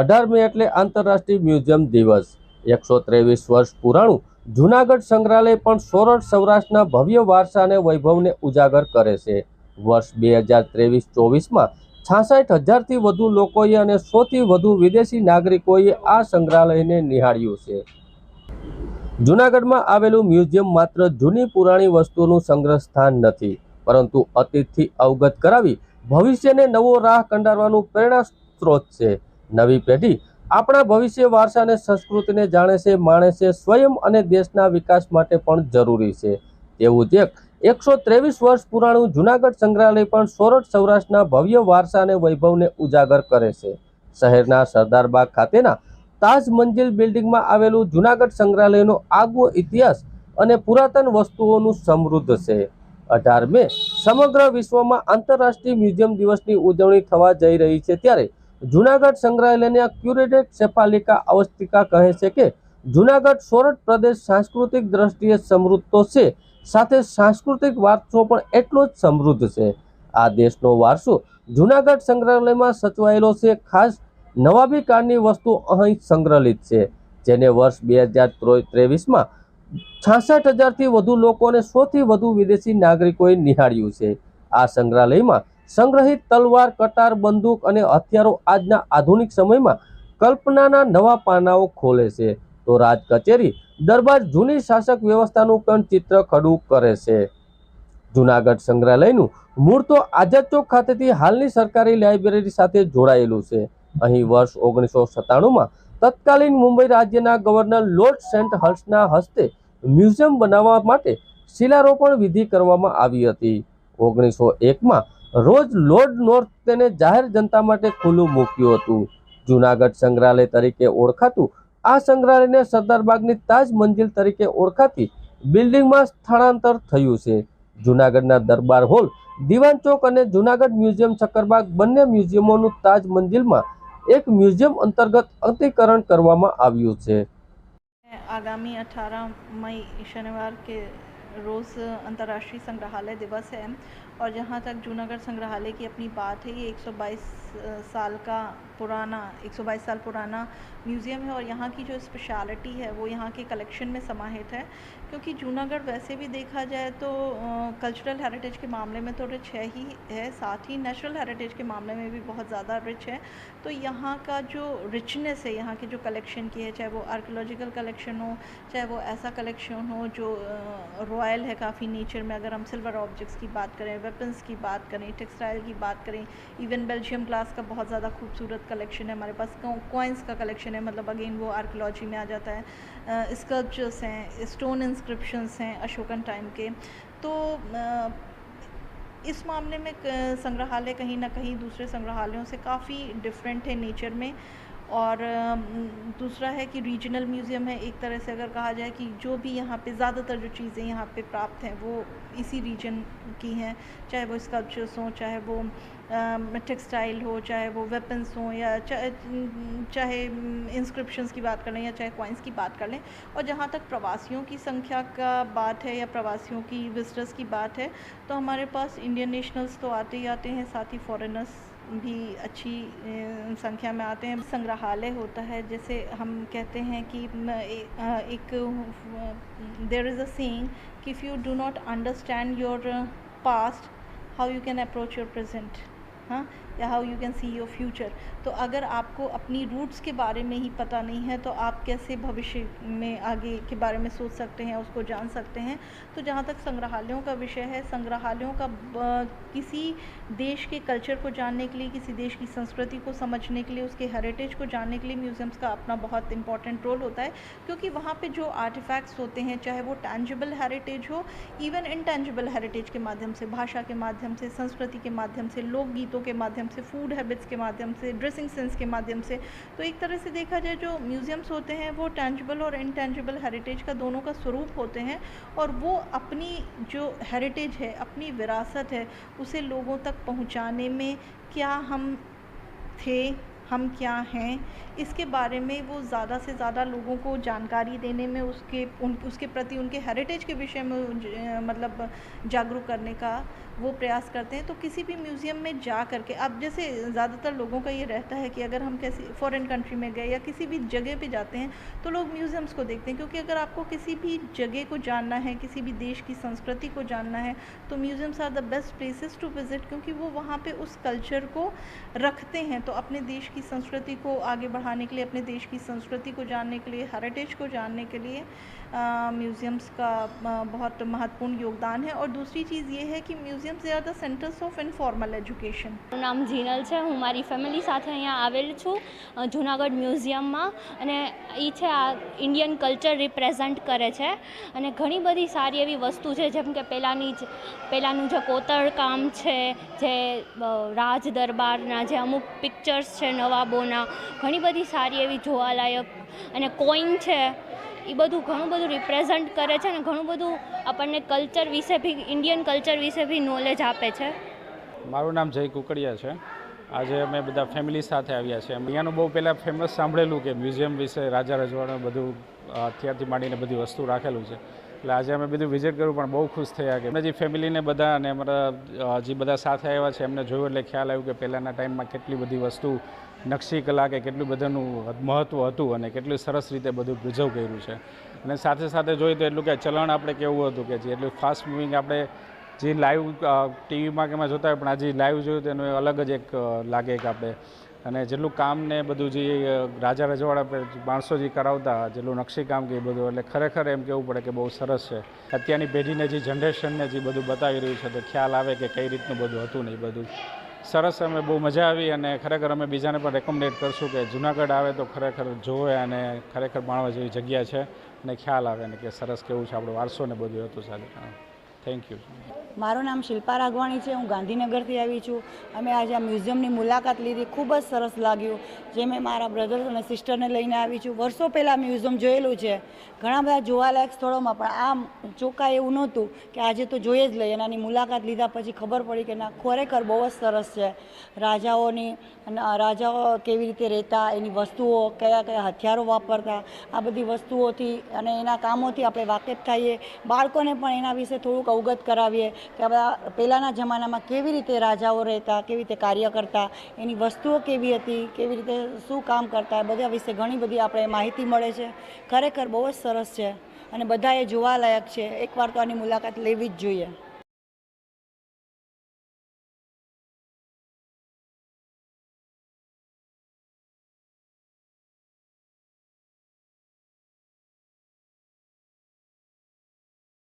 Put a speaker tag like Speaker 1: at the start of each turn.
Speaker 1: અઢાર મે એટલે આંતરરાષ્ટ્રીય મ્યુઝિયમ દિવસ. એકસો ત્રેવીસ વર્ષ પુરાણું જૂનાગઢ સંગ્રહાલય પણ સોરઠ સૌરાષ્ટ્રના ભવ્ય વારસાને વૈભવને ઉજાગર કરે છે. વર્ષ બે હજાર ત્રેવીસ ચોવીસમાં છાસઠ હજારથી વધુ લોકોએ અને સોથી વધુ વિદેશી નાગરિકોએ આ સંગ્રહાલયને નિહાળ્યું છે. જૂનાગઢમાં આવેલું મ્યુઝિયમ માત્ર જૂની પુરાણી વસ્તુઓનું સંગ્રહ સ્થાન નથી, પરંતુ અતીતથી અવગત કરાવી ભવિષ્યને નવો રાહ કંડારવાનું પ્રેરણા સ્ત્રોત છે. નવી પેઢી આપણા ભવિષ્ય વારસા અને સંસ્કૃતિને જાણે છે, માણે છે, સ્વયં અને દેશના વિકાસ માટે પણ જરૂરી છે. તેવું જ એક એકસો ત્રેવીસ વર્ષ પુરાણું જૂનાગઢ સંગ્રહાલય પણ સોરઠ સૌરાષ્ટ્રના ભવ્ય વારસા અને વૈભવને ઉજાગર કરે છે. શહેરના સરદારબાગ ખાતેના તાજ મંજિલ બિલ્ડિંગમાં આવેલું જૂનાગઢ સંગ્રહાલયનો આગવો ઇતિહાસ અને પુરાતન વસ્તુઓનું સમૃદ્ધ છે. અઢાર મે સમગ્ર વિશ્વમાં આંતરરાષ્ટ્રીય મ્યુઝિયમ દિવસની ઉજવણી થવા જઈ રહી છે ત્યારે જૂનાગઢ સંગ્રહાલયના ક્યુરેટેડ સેફાલિકા અવસ્તિકા કહે છે કે જૂનાગઢ સોરઠ પ્રદેશ સાંસ્કૃતિક દ્રષ્ટિએ સમૃદ્ધ તો છે, સાથે સાંસ્કૃતિક વારસો પણ એટલો જ સમૃદ્ધ છે. આ દેશનો વારસો જૂનાગઢ સંગ્રહાલયમાં સચવાયેલો છે. ખાસ નવાબી કાળની વસ્તુ અહીં સંગ્રહિત છે, જેને વર્ષ બે હજાર ત્રેવીસમાં છાસઠ હજારથી વધુ લોકોને સોથી વધુ વિદેશી નાગરિકોએ નિહાળ્યું છે. આ સંગ્રહાલયમાં સંગ્રહિત તલવાર, કટાર, બંદૂક અને હથિયારો આજના આધુનિક સમયમાં કલ્પનાના નવા પાનાઓ ખોલે છે. તો રાજ કચેરી દરબાર જૂની શાસક વ્યવસ્થાનું પણ ચિત્ર ખડું કરે છે. જૂનાગઢ સંગ્રહાલયનું મૂળ તો આઝાદ ચોક ખાતેથી હાલની સરકારી લાઇબ્રેરી સાથે જોડાયેલું છે. અહીં વર્ષ ઓગણીસો સત્તાણુંમાં તત્કાલીન મુંબઈ રાજ્યના ગવર્નર લોર્ડ સેન્ટ હર્ષના હસ્તે મ્યુઝિયમ બનાવવા માટે શિલારોપણ વિધિ કરવામાં આવી હતી. ઓગણીસો એકમાં રોજ લોર્ડ નોર્થ તેને જાહેર જનતા માટે ખુલ્લું મૂક્યું હતું જૂનાગઢ સંગ્રહાલય તરીકે ઓળખાતું આ સંગ્રહાલયને સરદારબાગની તાજ મંજિલ તરીકે ઓળખાતી બિલ્ડિંગમાં સ્થળાંતર થયું છે જૂનાગઢના દરબાર હોલ દિવાન ચોક અને જૂનાગઢ મ્યુઝિયમ સક્કરબાગ બંને મ્યુઝિયમોનું તાજ મંજિલમાં એક મ્યુઝિયમ અંતર્ગત અંતિકરણ કરવામાં આવ્યું છે
Speaker 2: आगामी 18 मई शनिवार के रोज़ अंतर्राष्ट्रीय संग्रहालय दिवस है और जहाँ तक जूनागढ़ संग्रहालय की अपनी बात है, ये 122 साल का पुराना 122 साल पुराना म्यूज़ियम है और यहाँ की जो स्पेशलिटी है, वो यहाँ के कलेक्शन में समाहित है। क्योंकि जूनागढ़ वैसे भी देखा जाए तो कल्चरल हेरिटेज के मामले में तो रिच है ही है, साथ ही नेचुरल हेरिटेज के मामले में भी बहुत ज़्यादा रिच है। तो यहाँ का जो रिचनेस है, यहाँ की जो कलेक्शन की है, चाहे वो आर्कियोलॉजिकल कलेक्शन हो, चाहे वो ऐसा कलेक्शन हो जो रॉयल है काफ़ी नेचर में, अगर हम सिल्वर ऑब्जेक्ट्स की बात करें वेपन्स की बात करें टेक्सटाइल की बात करें इवन बेल्जियम ग्लास का बहुत ज़्यादा खूबसूरत कलेक्शन है, हमारे पास कॉइन्स का कलेक्शन है मतलब अगेन वो आर्कियोलॉजी में आ जाता है। स्कल्पचर्स हैं स्टोन इंस्क्रिप्शंस हैं अशोकन टाइम के तो इस मामले में संग्रहालय कहीं ना कहीं दूसरे संग्रहालयों से काफ़ी डिफरेंट है नेचर में और दूसरा है कि रीजनल म्यूज़ियम है, एक तरह से अगर कहा जाए कि जो भी यहाँ पे ज़्यादातर जो चीज़ें यहाँ पे प्राप्त हैं वो इसी रीजन की हैं, चाहे वो स्कल्पचर्स हों, चाहे वो टेक्सटाइल हो, चाहे वो वेपन्स हों, या चाहे चाहे इंस्क्रिप्शंस की बात कर लें, या चाहे कॉइन्स की बात कर लें, और जहाँ तक प्रवासियों की संख्या का बात है, या प्रवासियों की विजिटर्स की बात है तो हमारे पास इंडियन नेशनल्स तो आते ही आते हैं, साथ ही फॉरेनर्स भी अच्छी संख्या में आते हैं। संग्रहालय होता है, जैसे हम कहते हैं कि एक there is a saying if you do not understand your uh, past how you can approach your present? हाँ how you can see your future तो अगर आपको अपनी रूट्स के बारे में ही पता नहीं है तो आप कैसे भविष्य में आगे के बारे में सोच सकते हैं, उसको जान सकते हैं। तो जहाँ तक संग्रहालयों का विषय है, संग्रहालयों का किसी देश के कल्चर को जानने के लिए, किसी देश की संस्कृति को समझने के लिए, उसके हेरिटेज को जानने के लिए म्यूज़ियम्स का अपना बहुत इंपॉर्टेंट रोल होता है। क्योंकि वहाँ पर जो आर्टिफैक्ट्स होते हैं, चाहे वो टैंजिबल हेरिटेज हो इवन इनटेंजिबल हेरिटेज के माध्यम से, भाषा के माध्यम से, संस्कृति के माध्यम से, लोकगीतों के माध्यम से फ़ूड हैबिट्स के माध्यम से ड्रेसिंग सेंस के माध्यम से तो एक तरह से देखा जाए जो म्यूज़ियम्स होते हैं, वो टैंजिबल और इनटेंजिबल हेरिटेज का दोनों का स्वरूप होते हैं और वो अपनी जो हेरिटेज है, अपनी विरासत है, उसे लोगों तक पहुँचाने में क्या हम थे, हम क्या हैं, इसके बारे में वो ज़्यादा से ज़्यादा लोगों को जानकारी देने में उसके, उन, उसके प्रति उनके हेरिटेज के विषय में मतलब जागरूक करने का वो प्रयास करते हैं तो किसी भी म्यूज़ियम में जा करके, अब जैसे ज़्यादातर लोगों का ये रहता है कि अगर हम किसी फॉरेन कंट्री में गए या किसी भी जगह पे जाते हैं तो लोग म्यूज़ियम्स को देखते हैं, क्योंकि अगर आपको किसी भी जगह को जानना है, किसी भी देश की संस्कृति को जानना है तो museums are the best places to visit, क्योंकि वो वहाँ पर उस कल्चर को रखते हैं तो अपने देश की संस्कृति को आगे बढ़ाने के लिए, अपने देश की संस्कृति को जानने के लिए हेरिटेज को जानने के लिए म्यूज़ियम्स का बहुत महत्वपूर्ण योगदान है। और दूसरी चीज़ ये है कि museums they are the centres of informal education
Speaker 3: મારું નામ જીનલ છે, હું મારી ફેમિલી સાથે અહીંયા આવેલ છું જૂનાગઢ મ્યુઝિયમમાં. અને એ છે આ ઇન્ડિયન કલ્ચર રિપ્રેઝન્ટ કરે છે. અને ઘણી બધી સારી એવી વસ્તુ છે, જેમ કે પહેલાંની જ પહેલાંનું જે કોતરકામ છે, જે રાજ દરબારના જે અમુક પિક્ચર્સ છે નવાબોના, ઘણી બધી સારી એવી જોવાલાયક અને કોઈન છે. એ બધું ઘણું બધું રિપ્રેઝન્ટ કરે છે અને ઘણું બધું આપણને કલ્ચર વિશે બી ઇન્ડિયન કલ્ચર વિશે બી નોલેજ આપે છે.
Speaker 4: મારું નામ જય કુકડિયા છે. આજે અમે બધા ફેમિલી સાથે આવ્યા છે અહીંયાનું બહુ પહેલાં ફેમસ સાંભળેલું કે મ્યુઝિયમ વિશે રાજા રજવાડા બધું અત્યારથી માંડીને બધી વસ્તુ રાખેલું છે. એટલે આજે અમે બધું વિઝિટ કર્યું પણ બહુ ખુશ થયા કે અમે જે ફેમિલીને બધા અને અમારા જે બધા સાથે આવ્યા છે, એમને જોયું એટલે ખ્યાલ આવ્યું કે પહેલાંના ટાઈમમાં કેટલી બધી વસ્તુ નકશી કલા કે કેટલું બધાનું મહત્ત્વ હતું અને કેટલું સરસ રીતે બધું પ્રિઝર્વ કર્યું છે. અને સાથે સાથે જોઈએ તો એટલું કે ચલણ આપણે કેવું હતું કે જે એટલું ફાસ્ટ મૂવિંગ આપણે જે લાઈવ ટીવીમાં કે એમાં જોતા હોય, પણ આજે લાઈવ જોયું તો એનું અલગ જ એક લાગે કે આપણે. અને જેટલું કામ ને બધું જે રાજા રજવાડા માણસો જે કરાવતા, જેટલું નકશી કામ કે એ બધું, એટલે ખરેખર એમ કહેવું પડે કે બહુ સરસ છે. અત્યારની પેઢીને જે જનરેશનને જે બધું બતાવી રહ્યું છે, તો ખ્યાલ આવે કે કઈ રીતનું બધું હતું ને એ બધું. સરસ, અમે બહુ મજા આવી અને ખરેખર અમે બીજાને પણ રેકમેન્ડેડ કરશું કે જુનાગઢ આવે તો ખરેખર જોવે અને ખરેખર માણવા જેવી જગ્યા છે અને ખ્યાલ આવે ને કે સરસ કેવું છે આપણો વારસો ને બધું હતું સાથે થેન્ક યુ
Speaker 5: મારું નામ શિલ્પા રાઘવાણી છે, હું ગાંધીનગરથી આવી છું. અમે આજે આ મ્યુઝિયમની મુલાકાત લીધી, ખૂબ જ સરસ લાગ્યું. જે મેં મારા બ્રધર અને સિસ્ટરને લઈને આવી છું. વર્ષો પહેલાં મ્યુઝિયમ જોયેલું છે. ઘણા બધા જોવાલાયક સ્થળોમાં પણ આમ ચોખ્ખા એવું નહોતું કે આજે તો જોઈએ જ લઈએ અને આની મુલાકાત લીધા પછી ખબર પડી કે ના, ખરેખર બહુ જ સરસ છે. રાજાઓની રાજાઓ કેવી રીતે રહેતા, એની વસ્તુઓ, કયા કયા હથિયારો વાપરતા, આ બધી વસ્તુઓથી અને એના કામોથી આપણે વાકેફ થઈએ. બાળકોને પણ એના વિશે થોડુંક અવગત કરાવીએ. કે આ બધા પહેલાંના જમાનામાં કેવી રીતે રાજાઓ રહેતા, કેવી રીતે કાર્ય કરતા, એની વસ્તુઓ કેવી હતી, કેવી રીતે શું કામ કરતા બધા વિશે ઘણી બધી આપણે માહિતી મળે છે. ખરેખર બહુ જ સરસ છે અને બધાએ જોવાલાયક છે. એકવાર તો આની મુલાકાત લેવી જ જોઈએ.